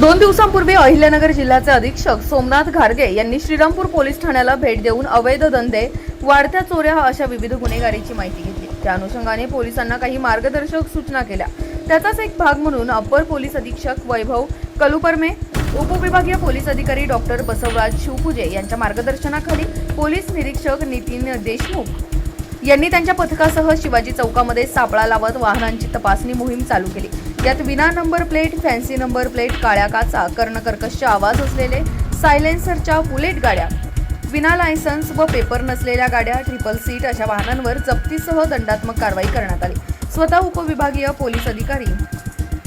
दोन दिवसांपूर्वी अहिल्यानगर जिल्ह्याचे अधीक्षक सोमनाथ घारगे यांनी श्रीरामपूर पोलीस ठाण्याला भेट देऊन अवैध धंदे वाढत्या चोऱ्या अशा विविध गुन्हेगारीची माहिती घेतली. त्या अनुषंगाने पोलिसांना काही मार्गदर्शक सूचना केल्या. त्याचाच एक भाग म्हणून अप्पर पोलीस अधीक्षक वैभव कलुपर्मे उपविभागीय पोलीस अधिकारी डॉक्टर बसवराज शिवपूजे यांच्या मार्गदर्शनाखाली पोलीस निरीक्षक नितीन देशमुख यांनी त्यांच्या पथकासह शिवाजी चौकामध्ये सापळा लावत वाहनांची तपासणी मोहीम चालू केली. यात विना number plate fancy number plate काळ्या काचा कर्णकर्कश आवाज असलेले सायलेन्सरच्या बुलेट गाड्या विना लायसन्स व पेपर नसलेल्या गाड्या ट्रिपल सीट अशा वाहनांवर जप्तीसह दंडात्मक कारवाई करण्यात आली. स्वतः उपविभागीय पोलीस अधिकारी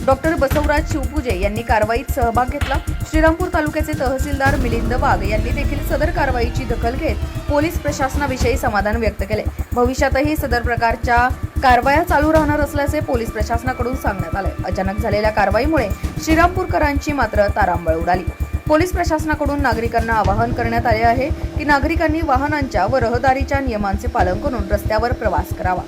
डॉक्टर बसवराज शिवपूजे यांनी कारवाईत सहभाग घेतला. श्रीरामपूर तालुक्याचे तहसीलदार मिलिंद वाघ यांनी देखील सदर कारवाईची दखल घेत पोलीस प्रशासनाविषयी समाधान व्यक्त केले. भविष्यातही सदर प्रकारच्या कारवाया चालू राहणार असल्याचे पोलीस प्रशासनाकडून सांगण्यात आले. अचानक झालेल्या कारवाईमुळे श्रीरामपूरकरांची मात्र तारांबळ उडाली. पोलीस प्रशासनाकडून नागरिकांना आवाहन करण्यात आले आहे की नागरिकांनी वाहनांच्या व रहदारीच्या नियमांचे पालन करून रस्त्यावर प्रवास करावा.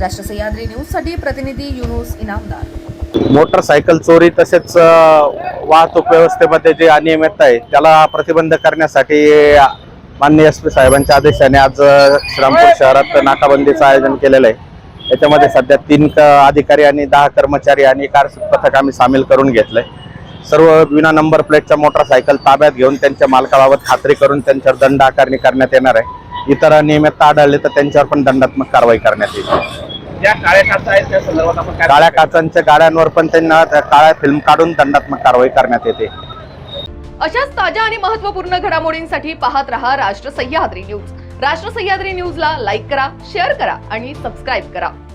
राष्ट्र सह्याद्री न्यूजसाठी प्रतिनिधी युनुस इनामदार. मोटरसायकल चोरी तसेच वाहतूक व्यवस्थेमध्ये जे अनियमितता आहे त्याला प्रतिबंध करण्यासाठी माननीय एस पी साहेबांच्या आदेशाने आज श्रीरामपूर शहरात नाकाबंदीचं आयोजन केलेलं आहे. याच्यामध्ये सध्या तीन अधिकारी आणि दहा कर्मचारी आणि कार पथक आम्ही सामील करून घेतलंय. सर्व विना नंबर प्लेटच्या मोटरसायकल ताब्यात घेऊन त्यांच्या मालकाबाबत खात्री करून त्यांच्यावर दंड आकारणी करण्यात येणार आहे. इतर अनियमितता आढळली तर त्यांच्यावर पण दंडात्मक कारवाई करण्यात येईल. ज्या काळ्या काचा आहेत त्या संदर्भात आपण काय काळ्या काचांच्या गाड्यांवर पण त्यांना त्या काळ्या फिल्म काढून दंडात्मक कारवाई करण्यात येते. अशाच ताज्या आणि महत्त्वपूर्ण घडामोडींसाठी पाहत रहा राष्ट्र सह्याद्री न्यूज. राष्ट्र सह्याद्री न्यूजला लाईक करा शेअर करा आणि सबस्क्राईब करा.